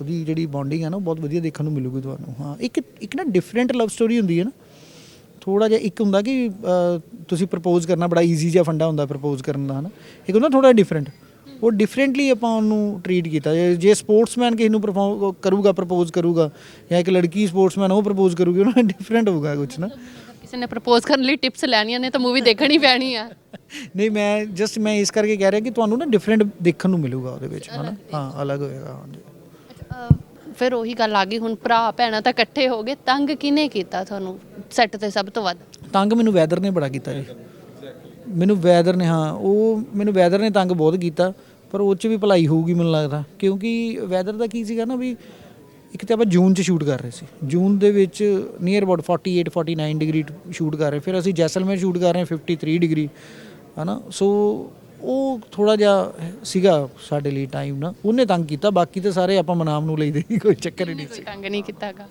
ਉਹਦੀ ਜਿਹੜੀ ਬੌਂਡਿੰਗ ਹੈ ਨਾ, ਉਹ ਬਹੁਤ ਵਧੀਆ ਦੇਖਣ ਨੂੰ ਮਿਲੂਗੀ ਤੁਹਾਨੂੰ। ਹਾਂ, ਇੱਕ ਇੱਕ ਨਾ ਡਿਫਰੈਂਟ ਲਵ ਸਟੋਰੀ ਹੁੰਦੀ ਹੈ ਨਾ। ਥੋੜਾ ਜਿਹਾ ਇੱਕ ਹੁੰਦਾ ਕਿ ਤੁਸੀਂ ਪ੍ਰਪੋਜ਼ ਕਰਨਾ, ਬੜਾ ਈਜ਼ੀ ਜਿਹਾ ਫੰਡਾ ਹੁੰਦਾ ਪ੍ਰਪੋਜ਼ ਕਰਨ ਦਾ, ਹਨਾ। ਇੱਕ ਹੁੰਦਾ ਥੋੜਾ ਡਿਫਰੈਂਟ ਉਹ ਡਿਫਰੈਂਟਲੀ ਆਪਾਂ ਉਹਨੂੰ ਟਰੀਟ ਕੀਤਾ। ਜੇ- ਜੇ ਸਪੋਰਟਸਮੈਨ ਕਿਸੇ ਨੂੰ ਪਰਫਾਰਮ ਕਰੂਗਾ ਪ੍ਰਪੋਜ਼ ਕਰੂਗਾ, ਜਾਂ ਇੱਕ ਲੜਕੀ ਸਪੋਰਟਸਮੈਨ ਉਹ ਪ੍ਰਪੋਜ਼ ਕਰੂਗੀ, ਉਹਨਾਂ ਡਿਫਰੈਂਟ ਹੋਊਗਾ ਕੁਝ ਨਾ। ਕਿਸੇ ਨੇ ਪ੍ਰਪੋਜ਼ ਕਰਨ ਲਈ ਟਿਪਸ ਲੈਣੀਆਂ ਨੇ ਤਾਂ ਮੂਵੀ ਦੇਖਣੀ ਪੈਣੀ ਆ। ਨਹੀਂ ਮੈਂ ਜਸਟ ਮੈਂ ਇਸ ਕਰਕੇ ਕਹਿ ਰਿਹਾ ਕਿ ਤੁਹਾਨੂੰ ਨਾ ਡਿਫਰੈਂਟ ਦੇਖਣ ਨੂੰ ਮਿਲੂਗਾ ਉਹਦੇ ਵਿੱਚ ਹਨਾ? ਹਾਂ ਅਲੱਗ ਹੋਏਗਾ ਹਾਂਜੀ। ਫਿਰ ਉਹੀ ਗੱਲ ਆ ਗਈ ਹੁਣ ਭਰਾ ਭੈਣਾਂ ਤਾਂ ਇਕੱਠੇ ਹੋ ਗਏ ਤੰਗ ਕਿਨੇ ਕੀਤਾ ਤੁਹਾਨੂੰ ਸੈੱਟ ਤੇ ਸਭ ਤੋਂ ਵੱਧ? ਤੰਗ ਮੈਨੂੰ ਵੈਦਰ ਨੇ ਬੜਾ ਕੀਤਾ ਜੀ। ਮੈਨੂੰ ਵੈਦਰ ਨੇ ਹਾਂ ਉਹ ਮੈਨੂੰ ਵੈਦਰ ਨੇ ਤੰਗ ਬਹੁਤ ਕੀਤਾ ਪਰ ਉਹ 'ਚ ਵੀ ਭਲਾਈ ਹੋਊਗੀ ਮੈਨੂੰ ਲੱਗਦਾ ਕਿਉਂਕਿ ਵੈਦਰ ਦਾ ਕੀ ਸੀਗਾ ਨਾ ਵੀ ਇੱਕ ਤਾਂ ਆਪਾਂ ਜੂਨ 'ਚ ਸ਼ੂਟ ਕਰ ਰਹੇ ਸੀ। ਜੂਨ ਦੇ ਵਿੱਚ ਨੀਅਰ ਅਬਾਊਟ 48 49 ਡਿਗਰੀ ਸ਼ੂਟ ਕਰ ਰਹੇ। ਫਿਰ ਅਸੀਂ ਜੈਸਲਮੇਰ ਸ਼ੂਟ ਕਰ ਰਹੇ ਹਾਂ 53 ਡਿਗਰੀ ਹਨਾ? ਸੋ ਉਹ ਥੋੜਾ ਜਿਹਾ ਸੀਗਾ ਸਾਡੇ ਲਈ ਟਾਈਮ ਨਾ। ਉਹਨੇ ਤੰਗ ਕੀਤਾ ਬਾਕੀ ਤੇ ਸਾਰੇ ਆਪਾਂ ਮਨਾਮ ਨੂੰ ਲਈਦੇ ਸੀ, ਕੋਈ ਚੱਕਰ ਹੀ ਨਹੀਂ ਕੋਈ ਤੰਗ ਨਹੀਂ ਕੀਤਾਗਾ।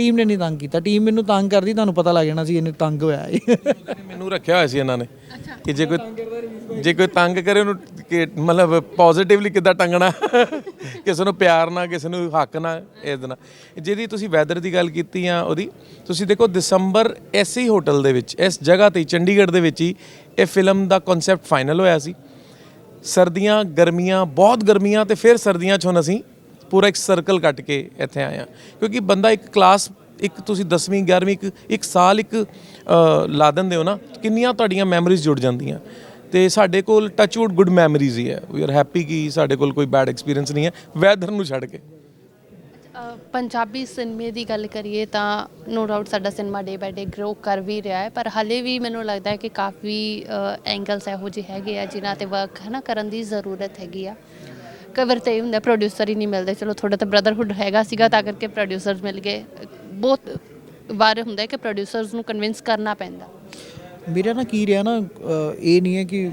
ਟੀਮ ਨੇ ਨਹੀਂ ਤੰਗ ਕੀਤਾ। ਟੀਮ ਮੈਨੂੰ ਤੰਗ ਕਰਦੀ ਤੁਹਾਨੂੰ ਪਤਾ ਲੱਗ ਜਾਣਾ ਸੀ ਇਹਨੇ ਤੰਗ ਹੋਇਆ ਹੈ ਮੈਨੂੰ ਰੱਖਿਆ ਹੋਇਆ ਸੀ ਇਹਨਾਂ ਨੇ ਕਿ ਜੇ ਕੋਈ ਜੇ ਕੋਈ ਤੰਗ ਕਰੇ ਉਹਨੂੰ ਕਿ ਮਤਲਬ ਪੋਜ਼ਿਟਿਵਲੀ ਕਿੱਦਾਂ ਟੰਗਣਾ? ਕਿਸੇ ਨੂੰ ਪਿਆਰ ਨਾਲ ਕਿਸੇ ਨੂੰ ਹੱਕ ਨਾਲ ਇਹਦੇ ਨਾਲ। ਜਿਹਦੀ ਤੁਸੀਂ ਵੈਦਰ ਦੀ ਗੱਲ ਕੀਤੀ ਆ ਉਹਦੀ ਤੁਸੀਂ ਦੇਖੋ ਦਸੰਬਰ ਐਸੀ ਹੋਟਲ ਦੇ ਵਿੱਚ ਇਸ ਜਗ੍ਹਾ ਤੇ ਹੀ, ਚੰਡੀਗੜ੍ਹ ਦੇ ਵਿੱਚ ਹੀ ਇਹ ਫਿਲਮ ਦਾ ਕਨਸੈਪਟ ਫਾਈਨਲ ਹੋਇਆ ਸੀ। ਸਰਦੀਆਂ ਗਰਮੀਆਂ ਬਹੁਤ ਗਰਮੀਆਂ ਤੇ ਫਿਰ ਸਰਦੀਆਂ 'ਚ ਹੁਣ ਅਸੀਂ ਪੂਰਾ ਇੱਕ ਸਰਕਲ ਕੱਟ ਕੇ ਇੱਥੇ ਆਇਆ ਕਿਉਂਕਿ ਬੰਦਾ ਇੱਕ ਕਲਾਸ ਇੱਕ ਤੁਸੀਂ 10ਵੀਂ 11ਵੀਂ ਇੱਕ ਇੱਕ ਸਾਲ ਇੱਕ ਲਾ ਦਿੰਦੇ ਹੋ ਨਾ, ਕਿੰਨੀਆਂ ਤੁਹਾਡੀਆਂ ਮੈਮਰੀਜ਼ ਜੁੜ ਜਾਂਦੀਆਂ। ਤੇ ਸਾਡੇ ਕੋਲ ਟੱਚਵੁੱਡ ਗੁੱਡ ਮੈਮਰੀਜ਼ ਹੀ ਹੈ। ਵੀ ਆਰ ਹੈਪੀ ਕਿ ਸਾਡੇ ਕੋਲ ਕੋਈ ਬੈਡ ਐਕਸਪੀਰੀਅੰਸ ਨਹੀਂ ਹੈ। ਵੈਦਰ ਨੂੰ ਛੱਡ ਕੇ। ਪੰਜਾਬੀ ਸਿਨੇਮੇ ਦੀ ਗੱਲ ਕਰੀਏ ਤਾਂ ਨੋ ਡਾਊਟ ਸਾਡਾ cinema day by day grow ਕਰ ਵੀ ਰਿਹਾ ਹੈ। ਪਰ ਹਾਲੇ ਵੀ ਮੈਨੂੰ ਲੱਗਦਾ ਹੈ ਕਿ ਕਾਫੀ ਐਂਗਲਸ ਇਹੋ ਜਿਹੇ ਹੈਗੇ ਆ ਜਿਨ੍ਹਾਂ ਤੇ ਵਰਕ ਹੈ ਨਾ ਕਰਨ ਦੀ ਜ਼ਰੂਰਤ ਹੈਗੀ ਆ। ਕਵਰ ਤੇ ਇਹ ਹੁੰਦਾ ਪ੍ਰੋਡਿਊਸਰ ਹੀ ਨਹੀਂ ਮਿਲਦੇ। ਚਲੋ ਥੋੜਾ ਤਾਂ ਬ੍ਰਦਰਹੁੱਡ ਹੈਗਾ ਸੀਗਾ, ਤਾਂ ਕਰਕੇ ਪ੍ਰੋਡਿਊਸਰਸ ਮਿਲ ਗਏ। ਬਹੁਤ ਵਾਰ ਹੁੰਦਾ ਹੈ ਕਿ ਪ੍ਰੋਡਿਊਸਰਸ ਨੂੰ ਕਨਵਿੰਸ ਕਰਨਾ ਪੈਂਦਾ। ਮੇਰਾ ਨਾ ਕੀ ਰਿਹਾ ਨਾ ਇਹ ਨਹੀਂ ਹੈ ਕਿ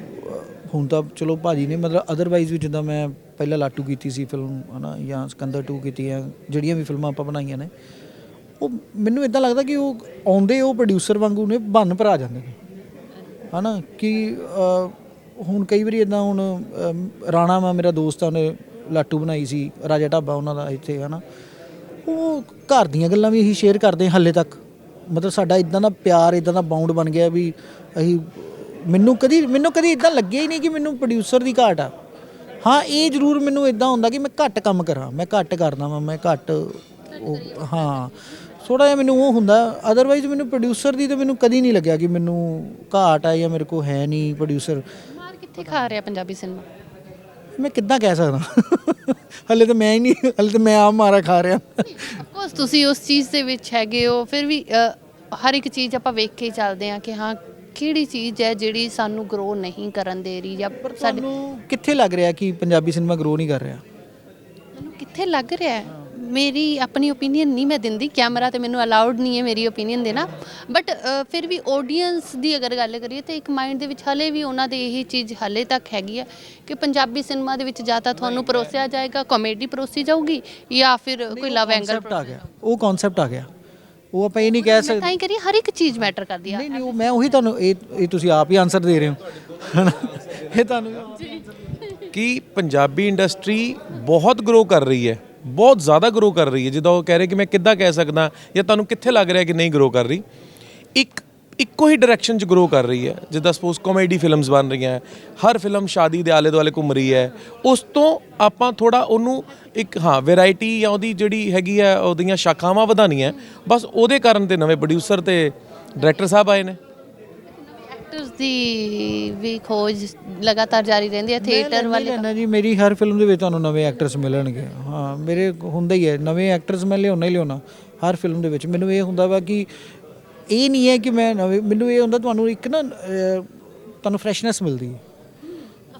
ਹੁਣ ਤਾਂ ਚਲੋ ਭਾਜੀ ਨੇ ਮਤਲਬ ਅਦਰਵਾਈਜ਼ ਵੀ ਜਿੱਦਾਂ ਮੈਂ ਪਹਿਲਾਂ ਲਾਟੂ ਕੀਤੀ ਸੀ ਫਿਲਮ ਹਨਾ, ਜਾਂ ਸਿਕੰਦਰ 2 ਕੀਤੀ ਹੈ ਜਿਹੜੀਆਂ ਵੀ ਫਿਲਮਾਂ ਆਪਾਂ ਬਣਾਈਆਂ ਨੇ। ਉਹ ਮੈਨੂੰ ਇਦਾਂ ਲੱਗਦਾ ਕਿ ਉਹ ਆਉਂਦੇ ਉਹ ਪ੍ਰੋਡਿਊਸਰ ਵਾਂਗੂ ਨੇ, ਬੰਨ ਭਰਾ ਜਾਂਦੇ ਨੇ। ਹਨਾ, ਕਿ ਹੁਣ ਕਈ ਵਾਰੀ ਇਦਾਂ ਹੁਣ ਅਮ, ਰਾਣਾ ਵਾ ਮੇਰਾ ਦੋਸਤ ਆ ਉਹਨੇ ਲਾਟੂ ਬਣਾਈ ਸੀ ਰਾਜਾ ਢਾਬਾ ਉਹਨਾਂ ਦਾ ਇੱਥੇ ਹਨਾ। ਉਹ ਘਰ ਦੀਆਂ ਗੱਲਾਂ ਵੀ ਅਸੀਂ ਸ਼ੇਅਰ ਕਰਦੇ ਹਾਂ ਹਾਲੇ ਤੱਕ। ਮਤਲਬ ਸਾਡਾ ਇਦਾਂ ਦਾ ਪਿਆਰ ਇਦਾਂ ਦਾ ਬਾਉਂਡ ਬਣ ਗਿਆ ਵੀ ਅਸੀਂ ਮੈਨੂੰ ਕਦੀ ਮੈਨੂੰ ਕਦੀ ਇਦਾਂ ਲੱਗਿਆ ਹੀ ਨਹੀਂ ਕਿ ਮੈਨੂੰ ਪ੍ਰੋਡਿਊਸਰ ਦੀ ਘਾਟ ਆ। ਹਾਂ ਇਹ ਜ਼ਰੂਰ ਮੈਨੂੰ ਇਦਾਂ ਹੁੰਦਾ ਕਿ ਮੈਂ ਘੱਟ ਕੰਮ ਕਰਾਂ ਮੈਂ ਘੱਟ ਕਰਦਾ ਵਾਂ ਮੈਂ ਘੱਟ ਉਹ ਹਾਂ। ਥੋੜਾ ਜਿਹਾ ਮੈਨੂੰ ਉਹ ਹੁੰਦਾ ਅਦਰਵਾਈਜ਼ ਮੈਨੂੰ ਪ੍ਰੋਡਿਊਸਰ ਦੀ ਤਾਂ ਮੈਨੂੰ ਕਦੀ ਨਹੀਂ ਲੱਗਿਆ ਕਿ ਮੈਨੂੰ ਘਾਟ ਆ ਜਾਂ ਮੇਰੇ ਕੋਲ ਹੈ ਨਹੀਂ ਪ੍ਰੋਡਿਊਸਰ ਕਿੱਥੇ ਖਾ ਰਿਹਾ ਪੰਜਾਬੀ ਸਿਨੇਮਾ ਮੈਂ ਕਿੱਦਾਂ ਕਹਿ ਸਕਦਾ? ਹਲੇ ਤਾਂ ਮੈਂ ਹੀ ਨਹੀਂ ਹਲੇ ਤਾਂ ਮੈਂ ਆਪ ਮਾਰਾ ਖਾ ਰਿਹਾ। ਕੋਰਸ ਤੁਸੀਂ ਉਸ ਚੀਜ਼ ਦੇ ਵਿੱਚ ਹੈਗੇ ਹੋ ਫਿਰ ਵੀ ਅ, ਹਰ ਇੱਕ ਚੀਜ਼ ਆਪਾਂ ਵੇਖ ਕੇ ਹੀ ਚੱਲਦੇ ਹਾਂ ਕਿ ਹਾਂ ਕਿਹੜੀ ਚੀਜ਼ ਹੈ ਜਿਹੜੀ ਸਾਨੂੰ ਗਰੋ ਨਹੀਂ ਕਰਨ ਦੇ ਰਹੀ ਜਾਂ ਸਾਡੇ ਸਾਨੂੰ ਕਿੱਥੇ ਲੱਗ ਰਿਹਾ ਕਿ ਪੰਜਾਬੀ ਸਿਨੇਮਾ ਗਰੋ ਨਹੀਂ ਕਰ ਰਿਹਾ? ਮੈਨੂੰ ਕਿੱਥੇ ਲੱਗ ਰਿਹਾ ਹੈ? ਮੇਰੀ ਆਪਣੀ ਓਪੀਨੀਅਨ ਨਹੀਂ ਮੈਂ ਦਿੰਦੀ ਕੈਮਰਾ ਤੇ ਮੈਨੂੰ ਅਲਾਉਡ ਨਹੀਂ ਹੈ ਮੇਰੀ ਓਪੀਨੀਅਨ ਦੇਣਾ। ਬਟ ਫਿਰ ਵੀ ਆਡੀਅנס ਦੀ ਅਗਰ ਗੱਲ ਕਰੀਏ ਤਾਂ ਇੱਕ ਮਾਈਂਡ ਦੇ ਵਿੱਚ ਹਲੇ ਵੀ ਉਹਨਾਂ ਦੇ ਇਹੀ ਚੀਜ਼ ਹਲੇ ਤੱਕ ਹੈਗੀ ਹੈ ਕਿ ਪੰਜਾਬੀ ਸਿਨੇਮਾ ਦੇ ਵਿੱਚ ਜਾਂ ਤਾਂ ਤੁਹਾਨੂੰ ਪਰੋਸਿਆ ਜਾਏਗਾ ਕਾਮੇਡੀ ਪਰੋਸੀ ਜਾਊਗੀ ਜਾਂ ਫਿਰ ਕੋਈ ਲਵ ਐਂਗਲ ਕਨਸੈਪਟ ਆ ਗਿਆ। ਉਹ ਕਨਸੈਪਟ ਆ ਗਿਆ। ਉਹ ਆਪਾਂ ਇਹ ਨਹੀਂ ਕਹਿ ਸਕਦੇ ਤਾਂ ਹੀ ਕਰੀਏ ਹਰ ਇੱਕ ਚੀਜ਼ ਮੈਟਰ ਕਰਦੀ ਆ। ਨਹੀਂ ਨਹੀਂ ਉਹ ਮੈਂ ਉਹੀ ਤੁਹਾਨੂੰ ਇਹ ਇਹ ਤੁਸੀਂ ਆਪ ਹੀ ਆਨਸਰ ਦੇ ਰਹੇ ਹੋ। ਹਨਾ? ਇਹ ਤੁਹਾਨੂੰ ਕਿ ਪੰਜਾਬੀ ਇੰਡਸਟਰੀ ਬਹੁਤ ਗਰੋ ਕਰ ਰਹੀ ਹੈ। ਬਹੁਤ ਜ਼ਿਆਦਾ ਗਰੋ ਕਰ ਰਹੀ ਹੈ। ਜਿੱਦਾਂ ਉਹ ਕਹਿ ਰਹੇ ਕਿ ਮੈਂ ਕਿੱਦਾਂ ਕਹਿ ਸਕਦਾ? ਜਾਂ ਤੁਹਾਨੂੰ ਕਿੱਥੇ ਲੱਗ ਰਿਹਾ ਕਿ ਨਹੀਂ ਗਰੋ ਕਰ ਰਹੀ? ਇੱਕ, ਇੱਕੋ ਹੀ ਡਾਇਰੈਕਸ਼ਨ 'ਚ ਗਰੋ ਕਰ ਰਹੀ ਹੈ। ਜਿੱਦਾਂ ਸਪੋਜ਼ ਕਾਮੇਡੀ ਫਿਲਮਸ ਬਣ ਰਹੀਆਂ ਹੈ। ਹਰ ਫਿਲਮ ਸ਼ਾਦੀ ਦੇ ਆਲੇ ਦੁਆਲੇ ਘੁੰਮ ਰਹੀ ਹੈ। ਉਸ ਤੋਂ ਆਪਾਂ ਥੋੜਾ ਉਹਨੂੰ ਇੱਕ, ਹਾਂ ਵੈਰਾਈਟੀ ਜਾਂ ਉਹਦੀ ਜਿਹੜੀ ਹੈਗੀ ਹੈ, ਉਹਦੀਆਂ ਸ਼ਾਖਾਵਾਂ ਵਧਾਉਣੀਆਂ। ਬਸ ਉਹਦੇ ਕਾਰਨ ਤੇ ਨਵੇਂ ਪ੍ਰੋਡਿਊਸਰ ਤੇ ਡਾਇਰੈਕਟਰ ਸਾਹਿਬ ਆਏ ਨੇ। ਐਕਟਰਸ ਦੀ ਵੀ ਖੋਜ ਲਗਾਤਾਰ ਜਾਰੀ ਰਹਿੰਦੀ ਹੈ ਥੀਏਟਰ ਵਾਲੇ ਲੈਣਾ ਜੀ ਮੇਰੀ ਹਰ ਫਿਲਮ ਦੇ ਵਿੱਚ ਤੁਹਾਨੂੰ ਨਵੇਂ ਐਕਟਰਸ ਮਿਲਣਗੇ। ਹਾਂ ਮੇਰੇ ਹੁੰਦਾ ਹੀ ਹੈ ਨਵੇਂ ਐਕਟਰਸ ਮੈਂ ਲਿਆਉਣਾ ਹੀ ਲਿਆਉਣਾ ਹਰ ਫਿਲਮ ਦੇ ਵਿੱਚ। ਮੈਨੂੰ ਇਹ ਹੁੰਦਾ ਵਾ ਕਿ ਇਹ ਨਹੀਂ ਹੈ ਕਿ ਮੈਂ ਨਵੇਂ ਮੈਨੂੰ ਇਹ ਹੁੰਦਾ ਤੁਹਾਨੂੰ ਇੱਕ ਨਾ ਤੁਹਾਨੂੰ ਫਰੈਸ਼ਨੈਸ ਮਿਲਦੀ ਹੈ।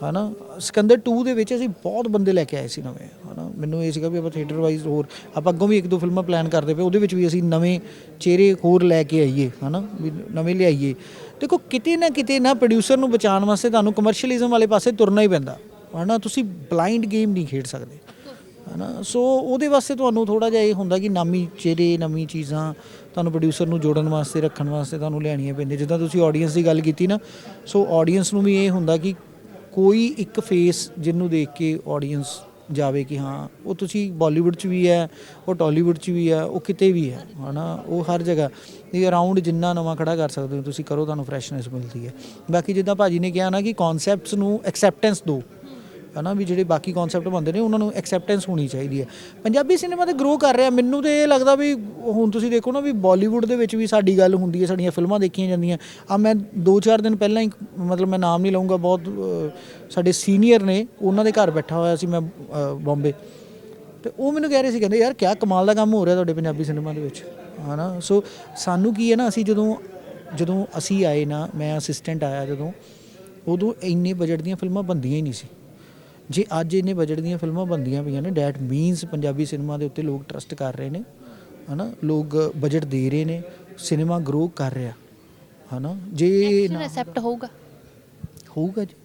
ਹਨਾ? ਸਿਕੰਦਰ 2 ਦੇ ਵਿੱਚ ਅਸੀਂ ਬਹੁਤ ਬੰਦੇ ਲੈ ਕੇ ਆਏ ਸੀ ਨਵੇਂ ਹਨਾ? ਮੈਨੂੰ ਇਹ ਸੀਗਾ ਵੀ ਆਪਾਂ ਥੀਏਟਰ ਵਾਈਜ਼ ਹੋਰ ਆਪਾਂ ਅੱਗੋਂ ਵੀ ਇੱਕ ਦੋ ਫਿਲਮਾਂ ਪਲਾਨ ਕਰਦੇ ਪਏ ਉਹਦੇ ਵਿੱਚ ਵੀ ਅਸੀਂ ਨਵੇਂ ਚਿਹਰੇ ਹੋਰ ਲੈ ਕੇ ਆਈਏ ਹਨਾ? ਵੀ ਨਵੇਂ ਲਿਆਈਏ। ਦੇਖੋ, ਕਿਤੇ ਨਾ ਕਿਤੇ ਨਾ ਪ੍ਰੋਡਿਊਸਰ ਨੂੰ ਬਚਾਉਣ ਵਾਸਤੇ ਤੁਹਾਨੂੰ ਕਮਰਸ਼ੀਅਲਿਜ਼ਮ ਵਾਲੇ ਪਾਸੇ ਤੁਰਨਾ ਹੀ ਪੈਂਦਾ। ਹਨਾ, ਤੁਸੀਂ ਬਲਾਈਂਡ ਗੇਮ ਨਹੀਂ ਖੇਡ ਸਕਦੇ। ਹਨਾ, ਸੋ ਉਹਦੇ ਵਾਸਤੇ ਤੁਹਾਨੂੰ ਥੋੜਾ ਜਿਹਾ ਇਹ ਹੁੰਦਾ ਕਿ ਨਵੀਂ ਚਿਹਰੇ, ਨਵੀਂ ਚੀਜ਼ਾਂ ਤੁਹਾਨੂੰ ਪ੍ਰੋਡਿਊਸਰ ਨੂੰ ਜੋੜਨ ਵਾਸਤੇ, ਰੱਖਣ ਵਾਸਤੇ ਤੁਹਾਨੂੰ ਲਿਆਣੀਆਂ ਪੈਂਦੀਆਂ। ਜਿੱਦਾਂ ਤੁਸੀਂ ਆਡੀਅנס ਦੀ ਗੱਲ ਕੀਤੀ ਨਾ, ਸੋ ਆਡੀਅנס ਨੂੰ ਵੀ ਇਹ ਹੁੰਦਾ ਕਿ ਕੋਈ ਇੱਕ ਫੇਸ ਜਿਹਨੂੰ ਦੇਖ ਕੇ ਆਡੀਅנס ਜਾਵੇ ਕਿ ਹਾਂ, ਉਹ ਤੁਸੀਂ ਬਾਲੀਵੁੱਡ 'ਚ ਵੀ ਹੈ, ਉਹ ਟਾਲੀਵੁੱਡ 'ਚ ਵੀ ਹੈ, ਉਹ ਕਿਤੇ ਵੀ ਹੈ, ਹਨਾ, ਉਹ ਹਰ ਜਗ੍ਹਾ। ਇਹ ਅਰਾਊਂਡ ਜਿੰਨਾ ਨਵਾਂ ਖੜਾ ਕਰ ਸਕਦੇ ਹੋ ਤੁਸੀਂ, ਕਰੋ, ਤੁਹਾਨੂੰ ਫਰੈਸ਼ਨੈਸ ਮਿਲਦੀ ਹੈ। ਬਾਕੀ ਜਿੱਦਾਂ ਭਾਜੀ ਨੇ ਕਿਹਾ ਨਾ ਕਿ ਕਨਸੈਪਟਸ ਨੂੰ ਐਕਸੈਪਟੈਂਸ ਦਿਓ। ਹਨਾ ਵੀ ਜਿਹੜੇ ਬਾਕੀ ਕਨਸੈਪਟ ਬਣਦੇ ਨੇ ਉਹਨਾਂ ਨੂੰ ਐਕਸੈਪਟੈਂਸ ਹੋਣੀ ਚਾਹੀਦੀ ਹੈ। ਪੰਜਾਬੀ ਸਿਨੇਮਾ ਤੇ ਗਰੋ ਕਰ ਰਿਹਾ ਮੈਨੂੰ ਤੇ ਇਹ ਲੱਗਦਾ ਵੀ ਹੁਣ ਤੁਸੀਂ ਦੇਖੋ ਨਾ ਵੀ ਬਾਲੀਵੁੱਡ ਦੇ ਵਿੱਚ ਵੀ ਸਾਡੀ ਗੱਲ ਹੁੰਦੀ ਹੈ ਸਾਡੀਆਂ ਫਿਲਮਾਂ ਦੇਖੀਆਂ ਜਾਂਦੀਆਂ। ਆ ਮੈਂ 2-4 ਦਿਨ ਪਹਿਲਾਂ ਹੀ ਮਤਲਬ ਮੈਂ ਨਾਮ ਨਹੀਂ ਲਵਾਂਗਾ ਬਹੁਤ ਸਾਡੇ ਸੀਨੀਅਰ ਨੇ ਉਹਨਾਂ ਦੇ ਘਰ ਬੈਠਾ ਹੋਇਆ ਸੀ ਮੈਂ ਅਹ, ਬੰਬੇ ਤੇ ਉਹ ਮੈਨੂੰ ਕਹਿ ਰਹੇ ਸੀ ਕਹਿੰਦੇ ਯਾਰ ਕਿਆ ਕਮਾਲ ਦਾ ਕੰਮ ਹੋ ਰਿਹਾ ਤੁਹਾਡੇ ਪੰਜਾਬੀ ਸਿਨੇਮਾ ਦੇ ਵਿੱਚ। ਹਨਾ ਸੋ ਸਾਨੂੰ ਕੀ ਹੈ ਨਾ ਅਸੀਂ ਜਦੋਂ ਜਦੋਂ ਅਸੀਂ ਆਏ ਨਾ ਮੈਂ ਅਸਿਸਟੈਂਟ ਆਇਆ ਜਦੋਂ ਉਦੋਂ ਇੰਨੇ ਬਜਟ ਦੀਆਂ ਫਿਲਮਾਂ ਬੰਦੀਆਂ ਹੀ ਨਹੀਂ ਸੀ। ਜੇ ਅੱਜ ਇੰਨੇ ਬਜਟ ਦੀਆਂ ਫਿਲਮਾਂ ਬੰਦੀਆਂ ਪਈਆਂ ਨੇ ਡੈਟ ਮੀਨਸ ਪੰਜਾਬੀ ਸਿਨੇਮਾ ਦੇ ਉੱਤੇ ਲੋਕ ਟਰਸਟ ਕਰ ਰਹੇ ਨੇ ਹਨਾ? ਲੋਕ ਬਜਟ ਦੇ ਰਹੇ ਨੇ ਸਿਨੇਮਾ ਗਰੋ ਕਰ ਰਿਹਾ ਹਨਾ? ਜੇ ਐਕਸੈਪਟ ਹੋਊਗਾ। ਹੋਊਗਾ ਜੀ।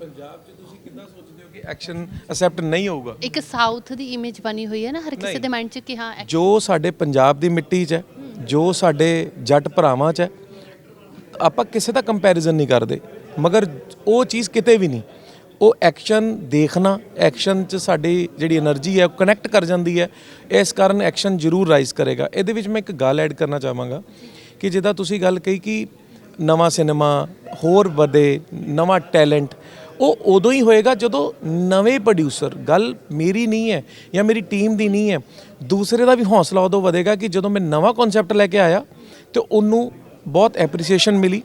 ਪੰਜਾਬ 'ਚ ਤੁਸੀਂ ਕਿੱਦਾਂ ਸੋਚਦੇ ਹੋ ਕਿ ਐਕਸ਼ਨ ਅਸੈਪਟ ਨਹੀਂ ਹੋਊਗਾ? ਇੱਕ ਸਾਊਥ ਦੀ ਇਮੇਜ ਬਣੀ ਹੋਈ ਹੈ ਨਾ ਹਰ ਕਿਸੇ ਦੇ ਮਾਈਂਡ 'ਚ ਕਿ ਹਾਂ ਜੋ ਸਾਡੇ ਪੰਜਾਬ ਦੀ ਮਿੱਟੀ 'ਚ ਹੈ ਜੋ ਸਾਡੇ ਜੱਟ ਭਰਾਵਾਂ 'ਚ ਹੈ ਆਪਾਂ ਕਿਸੇ ਦਾ ਕੰਪੈਰੀਜ਼ਨ ਨਹੀਂ ਕਰਦੇ ਮਗਰ ਉਹ ਚੀਜ਼ ਕਿਤੇ ਵੀ ਨਹੀਂ। ਉਹ ਐਕਸ਼ਨ ਦੇਖਣਾ ਐਕਸ਼ਨ 'ਚ ਸਾਡੀ ਜਿਹੜੀ એનર્ਜੀ ਹੈ, ਉਹ ਕਨੈਕਟ ਕਰ ਜਾਂਦੀ ਹੈ। ਇਸ ਕਾਰਨ ਐਕਸ਼ਨ ਜ਼ਰੂਰ ਰਾਈਜ਼ ਕਰੇਗਾ। ਇਹਦੇ ਵਿੱਚ ਮੈਂ ਇੱਕ ਗੱਲ ਐਡ ਕਰਨਾ ਚਾਹਾਂਗਾ ਕਿ ਜਿੱਦਾਂ ਤੁਸੀਂ ਗੱਲ ਕਹੀ ਕਿ ਨਵਾਂ ਸਿਨੇਮਾ ਹੋਰ ਵਧੇ, ਨਵਾਂ ਟੈਲੈਂਟ ਉਹ ਉਦੋਂ ਹੀ ਹੋਏਗਾ ਜਦੋਂ ਨਵੇਂ ਪ੍ਰੋਡਿਊਸਰ ਗੱਲ ਮੇਰੀ ਨਹੀਂ ਹੈ ਜਾਂ ਮੇਰੀ ਟੀਮ ਦੀ ਨਹੀਂ ਹੈ, ਦੂਸਰੇ ਦਾ ਵੀ ਹੌਸਲਾ ਉਦੋਂ ਵਧੇਗਾ ਕਿ ਜਦੋਂ ਮੈਂ ਨਵਾਂ ਕਨਸੈਪਟ ਲੈ ਕੇ ਆਇਆ ਤੇ ਉਹਨੂੰ ਬਹੁਤ ਐਪਰੀਸੀਏਸ਼ਨ ਮਿਲੀ।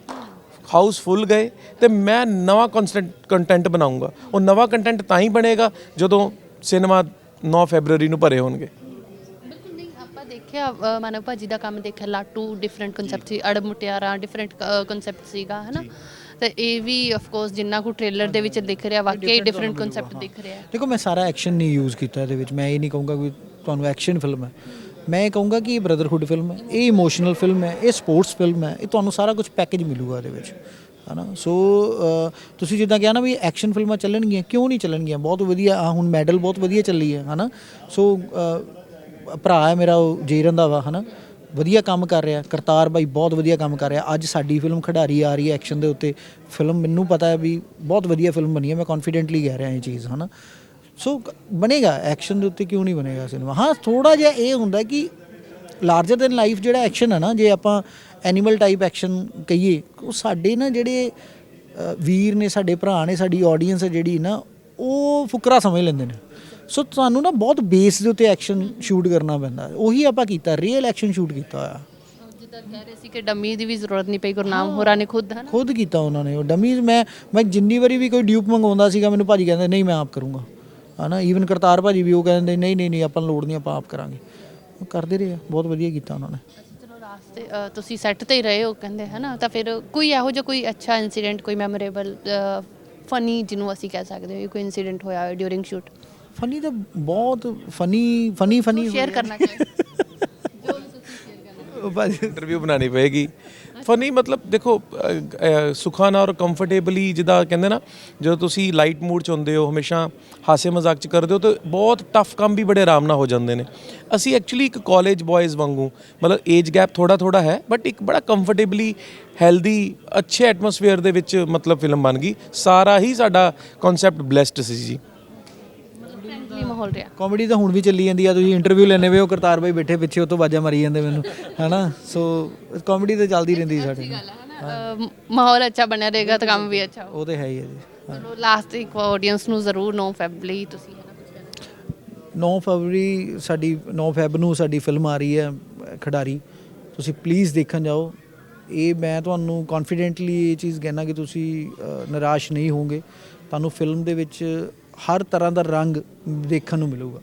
ਹਾਊਸ ਫੁੱਲ ਗਏ ਤੇ ਮੈਂ ਨਵਾਂ ਕਨਸੈਂਟ ਕੰਟੈਂਟ ਬਣਾਉਂਗਾ। ਉਹ ਨਵਾਂ ਕੰਟੈਂਟ ਤਾਂ ਹੀ ਬਣੇਗਾ ਜਦੋਂ ਸਿਨੇਮਾ 9 ਫੈਬਰੂਰੀ ਨੂੰ ਭਰੇ ਹੋਣਗੇ। ਬਿਲਕੁਲ ਨਹੀਂ ਆਪਾਂ ਦੇਖਿਆ ਮਾਨਵ ਭਾਜੀ ਦਾ ਕੰਮ ਦੇਖਿਆ ਲਾਟੂ ਡਿਫਰੈਂਟ ਕਨਸੈਪਟ ਸੀ ਅੜ ਮੁਟਿਆਰਾਂ ਡਿਫਰੈਂਟ ਕਨਸੈਪਟ ਸੀਗਾ ਹਨਾ? ਤੇ ਇਹ ਵੀ ਆਫ ਕੋਰਸ ਜਿੰਨਾ ਕੋ ਟ੍ਰੇਲਰ ਦੇ ਵਿੱਚ ਦਿਖ ਰਿਹਾ ਵਾਕਈ ਡਿਫਰੈਂਟ ਕਨਸੈਪਟ ਦਿਖ ਰਿਹਾ। ਦੇਖੋ ਮੈਂ ਸਾਰਾ ਐਕਸ਼ਨ ਨਹੀਂ ਯੂਜ਼ ਕੀਤਾ ਇਹਦੇ ਵਿੱਚ। ਮੈਂ ਇਹ ਨਹੀਂ ਕਹੂੰਗਾ ਕਿ ਤੁਹਾਨੂੰ ਐਕਸ਼ਨ ਫਿਲਮ ਹੈ। ਮੈਂ ਇਹ ਕਹੂੰਗਾ ਕਿ ਇਹ ਬ੍ਰਦਰਹੁੱਡ ਫਿਲਮ ਹੈ, ਇਹ ਇਮੋਸ਼ਨਲ ਫਿਲਮ ਹੈ, ਇਹ ਸਪੋਰਟਸ ਫਿਲਮ ਹੈ, ਇਹ ਤੁਹਾਨੂੰ ਸਾਰਾ ਕੁਝ ਪੈਕੇਜ ਮਿਲੂਗਾ ਇਹਦੇ ਵਿੱਚ, ਹਨਾ? ਸੋ ਤੁਸੀਂ ਜਿੱਦਾਂ ਕਿਹਾ ਨਾ ਵੀ ਐਕਸ਼ਨ ਫਿਲਮਾਂ ਚੱਲਣਗੀਆਂ, ਕਿਉਂ ਨਹੀਂ ਚੱਲਣਗੀਆਂ? ਬਹੁਤ ਵਧੀਆ ਆ ਹੁਣ ਮੈਡਲ ਬਹੁਤ ਵਧੀਆ ਚੱਲੀ ਹੈ, ਹਨਾ? ਸੋ ਭਰਾ ਹੈ ਮੇਰਾ, ਉਹ ਜੇ ਰੰਧਾਵਾ ਹਨਾ? ਵਧੀਆ ਕੰਮ ਕਰ ਰਿਹਾ, ਕਰਤਾਰ ਬਾਈ ਬਹੁਤ ਵਧੀਆ ਕੰਮ ਕਰ ਰਿਹਾ। ਅੱਜ ਸਾਡੀ ਫਿਲਮ ਖਿਡਾਰੀ ਆ ਰਹੀ ਹੈ ਐਕਸ਼ਨ ਦੇ ਉੱਤੇ। ਫਿਲਮ ਮੈਨੂੰ ਪਤਾ ਹੈ ਵੀ ਬਹੁਤ ਵਧੀਆ ਫਿਲਮ ਬਣੀ ਹੈ, ਮੈਂ ਕੌਨਫੀਡੈਂਟਲੀ ਕਹਿ ਰਿਹਾ ਇਹ ਚੀਜ਼, ਹਨਾ? ਸੋ ਬਣੇਗਾ ਐਕਸ਼ਨ ਦੇ ਉੱਤੇ ਕਿਉਂ ਨਹੀਂ ਬਣੇਗਾ ਸਿਨੇਮਾ ਹਾਂ ਥੋੜਾ ਜਿਹਾ ਇਹ ਹੁੰਦਾ ਕਿ ਲਾਰਜਰ ਦੈਨ ਲਾਈਫ ਜਿਹੜਾ ਐਕਸ਼ਨ ਹੈ ਨਾ ਜੇ ਆਪਾਂ ਐਨੀਮਲ ਟਾਈਪ ਐਕਸ਼ਨ ਕਹੀਏ ਉਹ ਸਾਡੇ ਨਾ ਜਿਹੜੇ ਵੀਰ ਨੇ ਸਾਡੇ ਭਰਾ ਨੇ ਸਾਡੀ ਆਡੀਅנס ਹੈ ਜਿਹੜੀ ਨਾ ਉਹ ਫੁਕਰਾ ਸਮਝ ਲੈਂਦੇ ਨੇ। ਸੋ ਤੁਹਾਨੂੰ ਨਾ ਬਹੁਤ ਬੇਸ ਦੇ ਉੱਤੇ ਐਕਸ਼ਨ ਸ਼ੂਟ ਕਰਨਾ ਪੈਂਦਾ। ਉਹੀ ਆਪਾਂ ਕੀਤਾ ਰੀਅਲ ਐਕਸ਼ਨ ਸ਼ੂਟ ਕੀਤਾ ਹੋਇਆ। ਜਿੱਦਾਂ ਕਹਿ ਰਹੇ ਸੀ ਕਿ ਡੰਮੀ ਦੀ ਵੀ ਜ਼ਰੂਰਤ ਨਹੀਂ ਪਈ ਗੁਰਨਾਮ ਹੋਰਾਂ ਨੇ ਖੁਦ ਹਨਾ? ਖੁਦ ਕੀਤਾ ਉਹਨਾਂ ਨੇ ਉਹ। ਡਮੀਜ਼ ਮੈਂ ਮੈਂ ਜਿੰਨੀ ਵਾਰੀ ਵੀ ਕੋਈ ਡਿਊਪ ਮੰਗਵਾਉਂਦਾ ਸੀਗਾ ਮੈਨੂੰ ਭਾਜੀ ਕਹਿੰਦੇ ਨਹੀਂ ਮੈਂ ਆਪ ਕਰੂੰਗਾ। ਹਨਾ ਈਵਨ ਕਰਤਾਰ ਭਾਜੀ ਵੀ ਉਹ ਕਹਿੰਦੇ ਨਹੀਂ ਨਹੀਂ ਨਹੀਂ ਆਪਾਂ ਨੂੰ ਲੋੜ ਨਹੀਂ ਆਪਾਂ ਆਪ ਕਰਾਂਗੇ। ਉਹ ਕਰਦੇ ਰਹੇ ਆ ਬਹੁਤ ਵਧੀਆ ਕੀਤਾ ਉਹਨਾਂ ਨੇ। ਚਲੋ ਰਾਸਤੇ ਅ, ਤੁਸੀਂ ਸੈੱਟ ਤੇ ਹੀ ਰਹੇ ਹੋ ਕਹਿੰਦੇ ਹਨਾ? ਤਾਂ ਫਿਰ ਕੋਈ ਇਹੋ ਜਿਹਾ ਕੋਈ ਅੱਛਾ ਇਨਸੀਡੈਂਟ ਕੋਈ ਮੈਮੋਰੇਬਲ ਫਨੀ ਜਿਹਨੂੰ ਅਸੀਂ ਕਹਿ ਸਕਦੇ ਹਾਂ ਕੋਈ ਇਨਸੀਡੈਂਟ ਹੋਇਆ ਹੋਵੇ ਡਿਊਰਿੰਗ ਸ਼ੂਟ ਫਨੀ ਤਾਂ ਬਹੁਤ ਫਨੀ ਫਨੀ ਫਨੀ ਸ਼ੇਅਰ ਕਰਨਾ ਚਾਹੀਦਾ ਭਾਜੀ ਇੰਟਰਵਿਊ ਬਣਾਣੀ ਪਏਗੀ। ਫਨੀ ਮਤਲਬ ਦੇਖੋ ਅ, ਅ, ਸੁਖਾਨਾ ਔਰ ਕੰਫਰਟੇਬਲੀ ਜਿੱਦਾਂ ਕਹਿੰਦੇ ਨਾ ਜਦੋਂ ਤੁਸੀਂ ਲਾਈਟ ਮੂਡ ਚ ਹੁੰਦੇ ਹੋ ਹਮੇਸ਼ਾ ਹਾਸੇ ਮਜ਼ਾਕ ਚ ਕਰਦੇ ਹੋ ਤਾਂ ਬਹੁਤ ਟਫ ਕੰਮ ਵੀ ਬੜੇ ਆਰਾਮ ਨਾਲ ਹੋ ਜਾਂਦੇ ਨੇ। ਅਸੀਂ ਐਕਚੁਅਲੀ ਇੱਕ ਕਾਲਜ ਬॉयਜ਼ ਵਾਂਗੂ ਮਤਲਬ ਏਜ ਗੈਪ ਥੋੜਾ ਥੋੜਾ ਹੈ ਬਟ ਇੱਕ ਬੜਾ ਕੰਫਰਟੇਬਲੀ ਹੈਲਦੀ ਅੱਛੇ ਐਟਮੋਸਫੇਅਰ ਦੇ ਵਿੱਚ ਮਤਲਬ ਫਿਲਮ ਬਣ ਗਈ। ਸਾਰਾ ਹੀ ਸਾਡਾ ਕਨਸੈਪਟ ਬlesed ਸੀ ਜੀ। ਮਾਹੌਲ ਰਿਹਾ। ਕਾਮੇਡੀ ਤਾਂ ਹੁਣ ਵੀ ਚੱਲੀ ਜਾਂਦੀ ਆ ਤੁਸੀਂ ਇੰਟਰਵਿਊ ਲੈਣੇ ਵੇ ਉਹ ਕਰਤਾਰ ਭਾਈ ਬੈਠੇ ਪਿੱਛੇ ਉਹ ਤੋਂ ਆਵਾਜ਼ਾਂ ਮਾਰੀ ਜਾਂਦੇ ਮੈਨੂੰ ਹਨਾ? ਸੋ ਕਾਮੇਡੀ ਤਾਂ ਚੱਲਦੀ ਰਹਿੰਦੀ ਸਾਡੀ ਗੱਲ ਹੈ ਹਨਾ? ਅ, ਮਾਹੌਲ ਅੱਛਾ ਬਣਿਆ ਰਹੇਗਾ ਤਾਂ ਕੰਮ ਵੀ ਅੱਛਾ ਹੋਊ। ਉਹ ਤੇ ਹੈ ਹੀ ਹੈ ਜੀ ਚਲੋ ਲਾਸਟ ਇੱਕ ਆਡੀਅנס ਨੂੰ ਜ਼ਰੂਰ ਨੋ ਫੈਬ ਲਈ ਤੁਸੀਂ ਹਨਾ ਕੁਝ ਕਹਿਣਾ 9 ਫਰਵਰੀ ਸਾਡੀ 9 ਫੈਬ ਨੂੰ ਸਾਡੀ ਫਿਲਮ ਆ ਰਹੀ ਹੈ ਅ, ਖਿਡਾਰੀ। ਤੁਸੀਂ ਪਲੀਜ਼ ਦੇਖਣ ਜਾਓ। ਇਹ ਮੈਂ ਤੁਹਾਨੂੰ ਕੌਨਫੀਡੈਂਟਲੀ ਇਹ ਚੀਜ਼ ਕਹਿਣਾ ਕਿ ਤੁਸੀਂ ਅ, ਨਿਰਾਸ਼ ਨਹੀਂ ਹੋਵੋਗੇ। ਤੁਹਾਨੂੰ ਫਿਲਮ ਦੇ ਵਿੱਚ ਹਰ ਤਰ੍ਹਾਂ ਦਾ ਰੰਗ ਦੇਖਣ ਨੂੰ ਮਿਲੂਗਾ।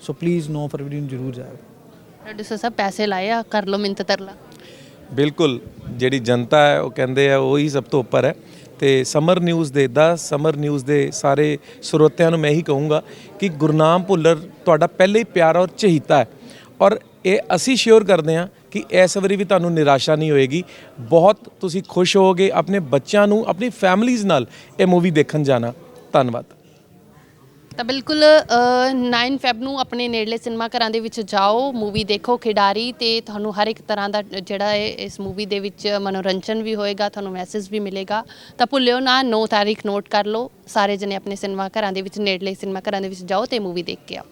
ਸੋ ਪਲੀਜ਼ 9 ਫਰਵਰੀ ਨੂੰ ਜ਼ਰੂਰ ਜਾਓ ਪ੍ਰੋਡਿਊਸਰ ਸਾਹਿਬ ਪੈਸੇ ਲਾਏ ਆ ਕਰ ਲਓ ਮਿੰਤ ਤਰਲਾ। ਬਿਲਕੁਲ ਜਿਹੜੀ ਜਨਤਾ ਹੈ ਉਹ ਕਹਿੰਦੇ ਆ ਉਹੀ ਸਭ ਤੋਂ ਉੱਪਰ ਹੈ। ਤੇ ਸਮਰ ਨਿਊਜ਼ ਦੇ ਦਾ ਸਮਰ ਨਿਊਜ਼ ਦੇ ਸਾਰੇ ਸਰੋਤਿਆਂ ਨੂੰ ਮੈਂ ਇਹੀ ਕਹੂੰਗਾ ਕਿ ਗੁਰਨਾਮ ਭੁੱਲਰ ਤੁਹਾਡਾ ਪਹਿਲੇ ਹੀ ਪਿਆਰਾ ਔਰ ਚਹੀਤਾ ਹੈ। ਔਰ ਇਹ ਅਸੀਂ ਸ਼ੋਰ ਕਰਦੇ ਹਾਂ ਕਿ ਇਸ ਵਾਰੀ ਵੀ ਤੁਹਾਨੂੰ ਨਿਰਾਸ਼ਾ ਨਹੀਂ ਹੋਏਗੀ। ਬਹੁਤ ਤੁਸੀਂ ਖੁਸ਼ ਹੋਵੋਗੇ ਆਪਣੇ ਬੱਚਿਆਂ ਨੂੰ ਆਪਣੀ ਫੈਮਲੀਜ਼ ਨਾਲ ਇਹ ਮੂਵੀ ਦੇਖਣ ਜਾਣਾ। ਧੰਨਵਾਦ। ਤਾਂ ਬਿਲਕੁਲ 9 ਫੈਬ ਨੂੰ ਆਪਣੇ ਨੇੜਲੇ ਸਿਨੇਮਾ ਘਰਾਂ ਦੇ ਵਿੱਚ ਜਾਓ, ਮੂਵੀ ਦੇਖੋ, ਖਿਡਾਰੀ ਤੇ ਤੁਹਾਨੂੰ ਹਰ ਇੱਕ ਤਰ੍ਹਾਂ ਦਾ ਜਿਹੜਾ ਹੈ ਇਸ ਮੂਵੀ ਦੇ ਵਿੱਚ ਮਨੋਰੰਜਨ ਵੀ ਹੋਏਗਾ, ਤੁਹਾਨੂੰ ਮੈਸੇਜ ਵੀ ਮਿਲੇਗਾ। ਤਾਂ ਭੁੱਲਿਓ ਨਾ 9 ਤਾਰੀਖ ਨੋਟ ਕਰ ਲਓ, ਸਾਰੇ ਜਣੇ ਆਪਣੇ ਸਿਨੇਮਾ ਘਰਾਂ ਦੇ ਵਿੱਚ, ਨੇੜਲੇ ਸਿਨੇਮਾ ਘਰਾਂ ਦੇ ਵਿੱਚ ਜਾਓ ਤੇ ਮੂਵੀ ਦੇਖ ਕੇ ਆਓ।